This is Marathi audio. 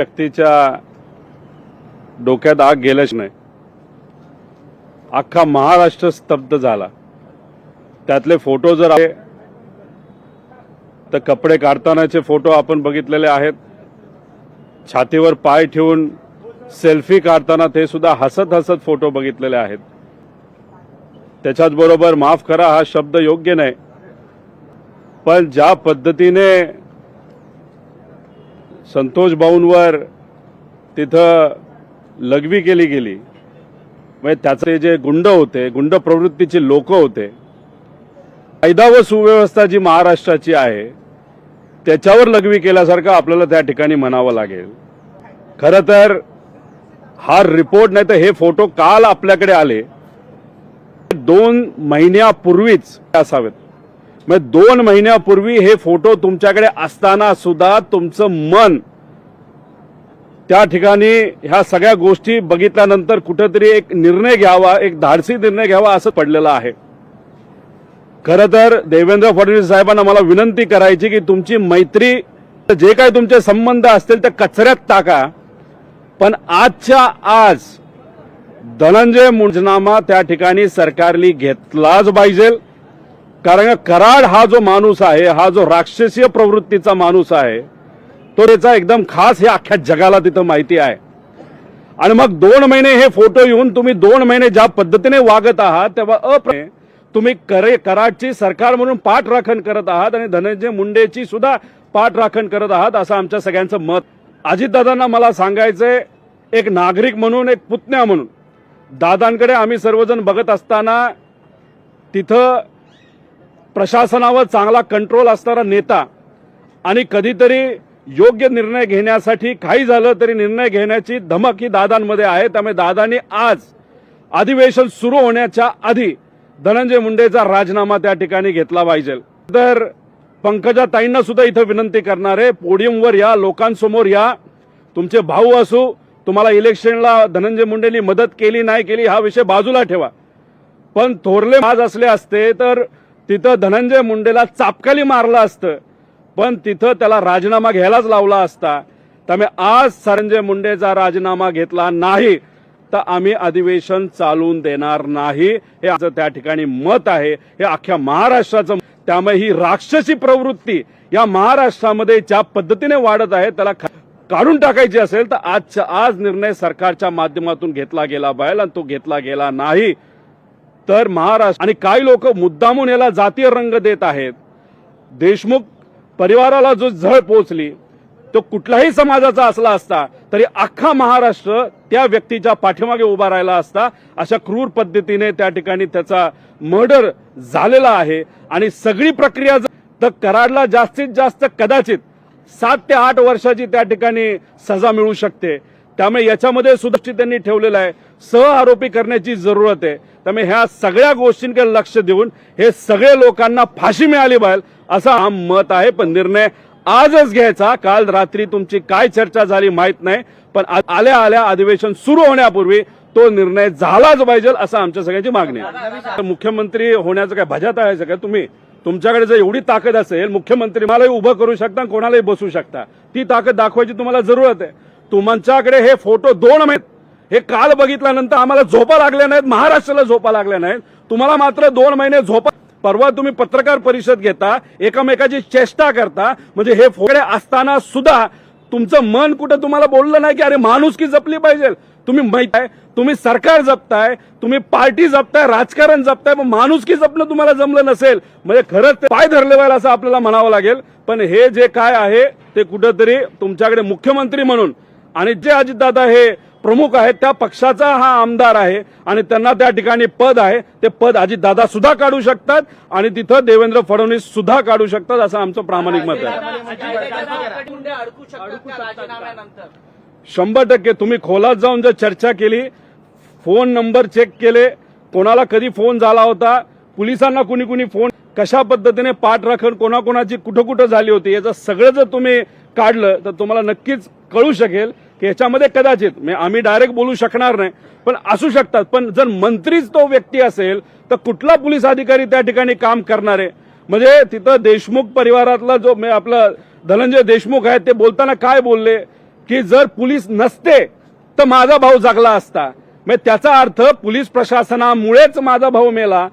व्यक्तीच्या डोक्यात आग गेल्याच नाही. अख्खा महाराष्ट्र स्तब्ध झाला. त्यातले फोटो जर आहे तर कपडे काढतानाचे फोटो आपण बघितलेले आहेत. छातीवर पाय ठेवून सेल्फी काढताना ते सुद्धा हसत हसत फोटो बघितलेले आहेत. त्याच्याच बरोबर माफ करा हा शब्द योग्य नाही. पण ज्या पद्धतीने संतोष भाऊंवर तिथं लघवी केली गेली. म्हणजे त्याचे जे गुंड होते गुंड प्रवृत्तीचे लोक होते कायदा व सुव्यवस्था जी महाराष्ट्राची आहे त्याच्यावर लघवी केल्यासारखं आपल्याला त्या ठिकाणी म्हणावं लागेल. खरं तर हा रिपोर्ट नाही तर हे फोटो काल आपल्याकडे आले. दोन महिन्यापूर्वीच असावेत. म्हणजे दोन महिन्यापूर्वी हे फोटो तुमच्याकडे असताना सुद्धा तुमचं मन त्या ठिकाणी ह्या सगळ्या गोष्टी बघितल्यानंतर कुठेतरी एक निर्णय घ्यावा एक धाडसी निर्णय घ्यावा असं पडलेलं आहे. खरं तर देवेंद्र फडणवीस साहेबांना मला विनंती करायची की तुमची मैत्री जे काही तुमचे संबंध असतील ते कचऱ्यात टाका. पण आजच्या आज धनंजय मुंजनामा त्या ठिकाणी सरकारने घेतलाच पाहिजे. कारण कराड हा जो माणूस आहे हा जो राक्षसीय प्रवृत्तीचा माणूस आहे तो त्याचा एकदम खास हे अख्ख्या जगाला तिथं माहिती आहे. आणि मग दोन महिने हे फोटो येऊन तुम्ही दोन महिने ज्या पद्धतीने वागत आहात तेव्हा अप्र तुम्ही करे कराडची सरकार म्हणून पाठराखण करत आहात आणि धनंजय मुंडेची सुद्धा पाठराखण करत आहात असं आमच्या सगळ्यांचं मत. अजितदादांना मला सांगायचंय एक नागरिक म्हणून एक पुतण्या म्हणून. दादांकडे आम्ही सर्वजण बघत असताना तिथं प्रशासनावर चांगला कंट्रोल असणारा नेता आणि कधीतरी योग्य निर्णय घेण्यासाठी काही झालं तरी निर्णय घेण्याची धमक ही दादांमध्ये आहे. त्यामुळे दादांनी आज अधिवेशन सुरू होण्याच्या आधी धनंजय मुंडेचा राजीनामा त्या ठिकाणी घेतला पाहिजे. तर पंकजा ताईंना सुद्धा इथं विनंती करणार आहे. पोडियमवर या लोकांसमोर या. तुमचे भाऊ असू तुम्हाला इलेक्शनला धनंजय मुंडेंनी मदत केली नाही केली हा विषय बाजूला ठेवा. पण थोरले आज असले असते तर तिथं धनंजय मुंडेला चापकाली मारलं असतं. पण तिथं त्याला राजीनामा घ्यायलाच लावला असता. त्यामुळे आज संजय मुंडेचा राजीनामा घेतला नाही तर आम्ही अधिवेशन चालून देणार नाही. हे आमचं त्या ठिकाणी मत आहे. हे अख्ख्या महाराष्ट्राचं त्यामुळे ही राक्षसी प्रवृत्ती या महाराष्ट्रामध्ये ज्या पद्धतीने वाढत आहे त्याला काढून टाकायची असेल तर आजच्या आज निर्णय सरकारच्या माध्यमातून घेतला गेला पाहिजे आणि तो घेतला गेला नाही. तर महाराष्ट्र आणि काही लोक मुद्दामून याला जातीय रंग देत आहेत. देशमुख परिवाराला जो झळ पोचली तो कुठलाही समाजाचा असला असता तरी अख्खा महाराष्ट्र त्या व्यक्तीच्या पाठीमागे उभा राहिला असता अशा क्रूर पद्धतीने त्या ठिकाणी त्याचा मर्डर झालेला आहे. आणि सगळी प्रक्रिया तर कराडला जास्तीत जास्त कदाचित सात ते आठ वर्षाची त्या ठिकाणी सजा मिळू शकते. त्यामुळे याच्यामध्ये सुदक्षित त्यांनी ठेवलेलं आहे. सह आरोपी करण्याची जरूरत आहे. त्यामुळे ह्या सगळ्या गोष्टींकडे लक्ष देऊन हे सगळे लोकांना फाशी मिळाली पाहिजे असं हा मत आहे. पण निर्णय आजच घ्यायचा. काल रात्री तुमची काय चर्चा झाली माहीत नाही. पण आल्या आल्या अधिवेशन सुरू होण्यापूर्वी तो निर्णय झालाच पाहिजे असं आमच्या सगळ्यांची मागणी आहे. तर मुख्यमंत्री होण्याचं काय भजात आहे का तुम्ही तुमच्याकडे जर एवढी ताकद असेल मुख्यमंत्री मलाही उभं करू शकता कोणालाही बसू शकता. ती ताकद दाखवायची तुम्हाला जरूरत आहे. तुमच्याकडे हे फोटो दोन महिने हे काल बघितल्यानंतर आम्हाला झोपा लागल्या नाहीत महाराष्ट्राला झोपा लागल्या नाहीत. तुम्हाला मात्र दोन महिने झोपा परवा तुम्ही पत्रकार परिषद घेता एकमेकाची चेष्टा करता म्हणजे हे फोडे असताना सुद्धा तुमचं मन कुठं तुम्हाला बोललं नाही की अरे माणूस की जपली पाहिजे. तुम्ही माहीत आहे तुम्ही सरकार जपताय तुम्ही पार्टी जपताय राजकारण जपताय पण माणूस की जपणं तुम्हाला जमलं नसेल. म्हणजे खरंच ते पाय धरले पाहिजे असं आपल्याला म्हणावं लागेल. पण हे जे काय आहे ते कुठंतरी तुमच्याकडे मुख्यमंत्री म्हणून आणि जे अजितदादा हे प्रमुख आहेत त्या पक्षाचा हा आमदार आहे आणि त्यांना त्या ठिकाणी पद आहे. ते पद अजितदादा सुद्धा काढू शकतात आणि तिथं देवेंद्र फडणवीस सुद्धा काढू शकतात असं आमचं प्रामाणिक मत आहे. शंभर टक्के तुम्ही खोलात जाऊन जर चर्चा केली फोन नंबर चेक केले कोणाला कधी फोन झाला होता पोलिसांना कुणी कुणी फोन कशा पद्धतीने पाठराखण कोणाकोणाची कुठं कुठं झाली होती याचं सगळं जर तुम्ही काढलं तर तुम्हाला नक्कीच कळू शकेल की याच्यामध्ये कदाचित आम्ही डायरेक्ट बोलू शकणार नाही पण असू शकतात. पण जर मंत्रीच तो व्यक्ती असेल तर कुठला पोलीस अधिकारी त्या ठिकाणी काम करणार आहे? म्हणजे तिथं देशमुख परिवारातला जो म्हणजे आपला धनंजय देशमुख आहे ते बोलताना काय बोलले? की जर पोलीस नसते तर माझा भाऊ जगला असता. म्हणजे त्याचा अर्थ पोलीस प्रशासनामुळेच माझा भाऊ मेला